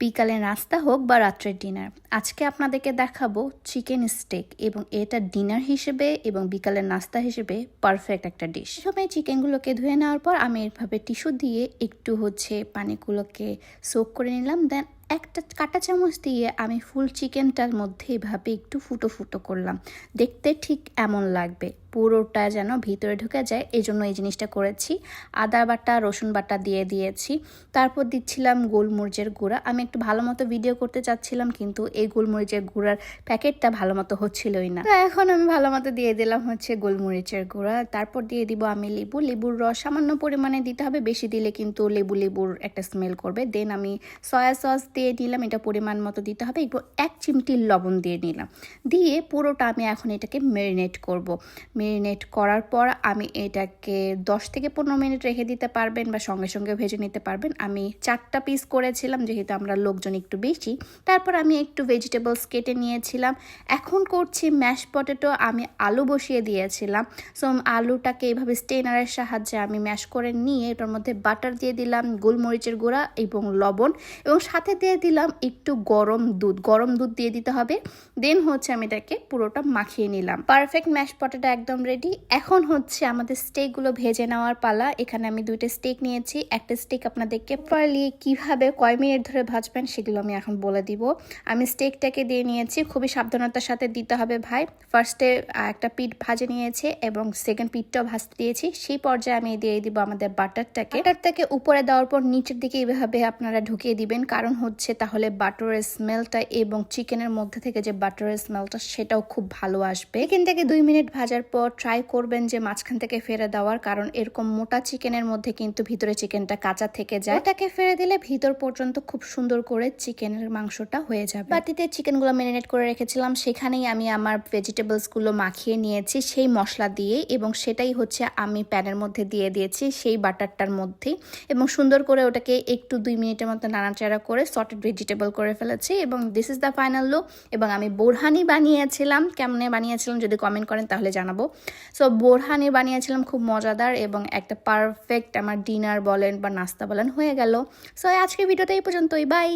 বিকালে নাস্তা হোক বা রাত্রের ডিনার। আজকে আপনাদেরকে দেখাবো চিকেন স্টেক এবং এটা ডিনার হিসেবে এবং বিকালের নাস্তা হিসেবে পারফেক্ট একটা ডিশ। প্রথমে চিকেনগুলোকে ধুয়ে নেওয়ার পর আমি এভাবে টিস্যু দিয়ে একটু হচ্ছে পানিগুলোকে সোক করে নিলাম দেন একটা কাঁটা চামচ দিয়ে আমি ফুল চিকেনটার মধ্যে এভাবে একটু ফুটো ফুটো করলাম। দেখতে ঠিক এমন লাগবে। পুরোটা যেন ভিতরে ঢুকে যায় এই জন্য এই জিনিসটা করেছি। আদা বাটা, রসুন বাটা দিয়ে দিয়েছি। তারপর দিচ্ছিলাম গোলমরিচের গুঁড়া। আমি একটু ভালো মতো ভিডিও করতে চাচ্ছিলাম, কিন্তু এই গোলমরিচের গুঁড়ার প্যাকেটটা ভালো মতো হচ্ছিলই না। এখন আমি ভালো মতো দিয়ে দিলাম হচ্ছে গোলমরিচের গুঁড়া। তারপর দিয়ে দিব আমি লেবু। লেবুর রস সামান্য পরিমাণে দিতে হবে। বেশি দিলে কিন্তু লেবু লেবুর একটা স্মেল করবে। দেন আমি সয়া সস দিয়ে নিলাম এটা পরিমাণ মতো দিতে হবে। এবং এক চিমটি লবণ দিয়ে নিলাম। দিয়ে পুরোটা আমি এখন এটাকে ম্যারিনেট করব। ম্যারিনেট করার পর আমি এটাকে দশ থেকে পনেরো মিনিট রেখে দিতে পারবেন বা সঙ্গে সঙ্গে ভেজে নিতে পারবেন। আমি চারটা পিস করেছিলাম, যেহেতু আমরা লোকজন একটু বেশি। তারপর আমি একটু ভেজিটেবলস কেটে নিয়েছিলাম। এখন করছি ম্যাশ পটেটো আমি আলু বসিয়ে দিয়েছিলাম। সো আলুটাকে এইভাবে স্টেনারের সাহায্যে আমি ম্যাশ করে নিয়ে এটার মধ্যে বাটার দিয়ে দিলাম, গোলমরিচের গুঁড়া এবং লবণ। এবং সাথে দিয়ে দিলাম একটু গরম দুধ। গরম দুধ দিয়ে দিতে হবে। দেন হচ্ছে আমি এটাকে পুরোটা মাখিয়ে নিলাম। পারফেক্ট ম্যাশ পটেটো একদম রেডি এখন হচ্ছে আমাদের স্টেকগুলো ভেজে নেওয়ার পালা। এখানে আমি দুইটা স্টেক নিয়েছি। একটা স্টেক আপনাদেরকে প্রপারলি কীভাবে কয় মিনিট ধরে ভাজবেন সেগুলো আমি এখন বলে দিব। আমি স্টেকটাকে দিয়ে নিয়েছি। খুবই সাবধানতার সাথে দিতে হবে ভাই। ফার্স্টে একটা পিঠ ভাজে নিয়েছে এবং সেকেন্ড পিঠটাও ভাজতে দিয়েছি। সেই পর্যায়ে আমি দিয়ে দিব আমাদের বাটারটাকে। বাটারটাকে উপরে দেওয়ার পর নিচের দিকে এইভাবে আপনারা ঢুকিয়ে দিবেন। কারণ হচ্ছে তাহলে বাটারের স্মেলটা এবং চিকেনের মধ্যে থেকে যে বাটারের স্মেলটা, সেটাও খুব ভালো আসবে। এখান থেকে দুই মিনিট ভাজার পর ট্রাই করবেন যে মাঝখান থেকে ফেরে দেওয়ার, কারণ এরকম মোটা চিকেনের মধ্যে কিন্তু ভিতরে চিকেনটা কাঁচা থেকে যায়। এটাকে ফেরে দিলে ভিতর পর্যন্ত খুব সুন্দর করে চিকেনের মাংসটা হয়ে যাবে। বাটিতে চিকেনগুলো ম্যারিনেট করে রেখেছিলাম, সেখানেই আমি আমার ভেজিটেবলসগুলো মাখিয়ে নিয়েছি, সেই মশলা দিয়ে, এবং সেটাই হচ্ছে আমি প্যানের মধ্যে দিয়ে দিয়েছি সেই বাটারটার মধ্যেই। এবং সুন্দর করে ওটাকে একটু দুই মিনিটের মতো নাড়াচাড়া করে সটেড ভেজিটেবল করে ফেলেছি এবং this is the final look এবং আমি বোরহানি বানিয়েছিলাম। কেমনে বানিয়েছিলাম যদি কমেন্ট করেন তাহলে জানাব। সো বোরহানি বানিয়েছিলাম খুব মজাদার এবং একটা পারফেক্ট আমার ডিনার বলেন বা নাস্তা বলেন হয়ে গেল। সো আজকে ভিডিওটা এই পর্যন্তই। বাই